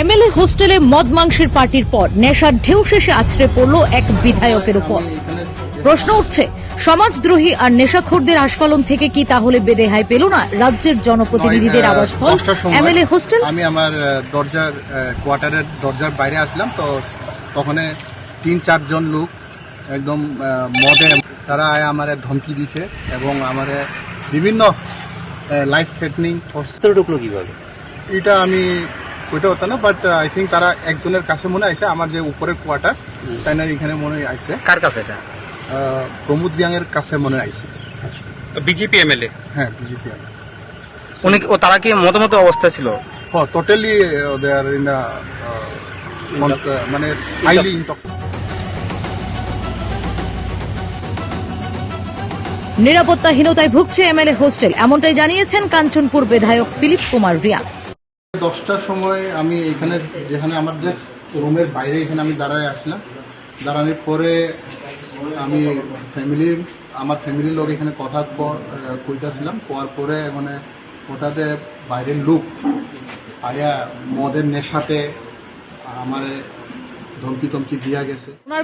MLA হোস্টেলে মদ মাংসের পার্টির পর নেশার ঢেউ শেষে আছড়ে পড়ল এক বিধায়কের উপর। প্রশ্ন উঠছে সমাজদ্রোহী আর নেশাখোরদের আস্ফালন থেকে কি তাহলে বেরেহাই পেল না? রাজ্যের জনপ্রতিনিধিদের আবাসস্থল এমএলএ হোস্টেল? আমি আমার দরজার কোয়ার্টারের দরজার বাইরে আসলাম তো তখন তিন চারজন লোক একদম মদে তারা আয় আমারে ধমকি দিছে এবং আমারে বিভিন্ন লাইফ থ্রেটনিং ঢুকলো কীভাবে? এটা আমি কইতে পারতাম না বাট আই থিঙ্ক তারা একজনের কাছে মনে আইছে আমার যে উপরের কোয়ার্টার তাই না এখানে মনে হয় আইছে। কার কাছে এটা? আহ, প্রমোদ রিয়াংয়ের কাছে মনে আইছে। তো বিজেপি এমএলএ হ্যাঁ বিজেপি উনি ও তারা কি মতামত অবস্থা ছিল? in a uh, con- uh, মানে highly intoxicated. নিরাপত্তাহীনতায় ভুগছে এমএলএ হোস্টেল এমনটাই জানিয়েছেন কাঞ্চনপুর বিধায়ক ফিলিপ কুমার রিয়া। দশটার সময় আমি এখানে যেখানে আমার যে রুমের বাইরে এখানে আমি দাঁড়ায় আসলাম। দাঁড়ানোর পরে আমি ফ্যামিলি আমার ফ্যামিলির লোক এখানে কথা কইতেছিলাম। কোয়ার পরে মানে ওটাতে বাইরের লোক আয়া মদের নেশাতে আমারে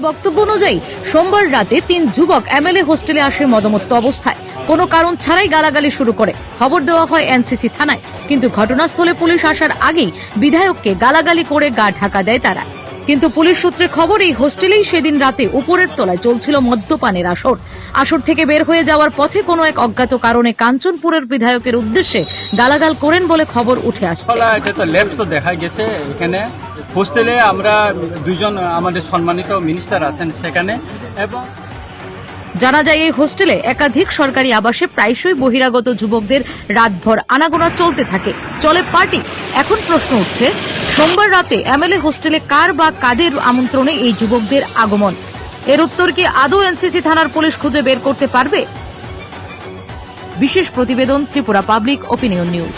বক্তব্য অনুযায়ী, সোমবার রাতে তিন যুবক এমএলএ হোস্টেলে আসে মদমত্ত অবস্থায়। কোনো কারণ ছাড়াই গালাগালি শুরু করে। খবর দেওয়া হয় এনসিসি থানায়। কিন্তু ঘটনাস্থলে পুলিশ আসার আগেই বিধায়ককে গালাগালি করে গা ঢাকা দেয় তারা। কিন্তু পুলিশ সূত্রে খবর, এই হোস্টেলেই সেদিন রাতে উপরের তলায় চলছিল মদ্যপানের আসর। আসর থেকে বের হয়ে যাওয়ার পথে কোনো এক অজ্ঞাত কারণে কাঞ্চনপুরের বিধায়কের উদ্দেশ্যে গালাগাল করেন বলে খবর উঠে আসছে। তো তো দেখা গেছে এখানে। হোস্টেলে আমরা দুইজন আমাদের সম্মানিত মিনিস্টার আছেন সেখানে। এবং জানা যায় এই হোস্টেলে একাধিক সরকারি আবাসে প্রায়শই বহিরাগত যুবকদের রাতভর আনাগোনা চলতে থাকে। চলে পার্টি। এখন প্রশ্ন উঠছে, সোমবার রাতে এমএলএ হোস্টেলে কার বা কাদের আমন্ত্রণে এই যুবকদের আগমন? এর উত্তর কি আদৌ এনসিসি থানার পুলিশ খুঁজে বের করতে পারবে? বিশেষ প্রতিবেদন ত্রিপুরা পাবলিক ওপিনিয়ন নিউজ।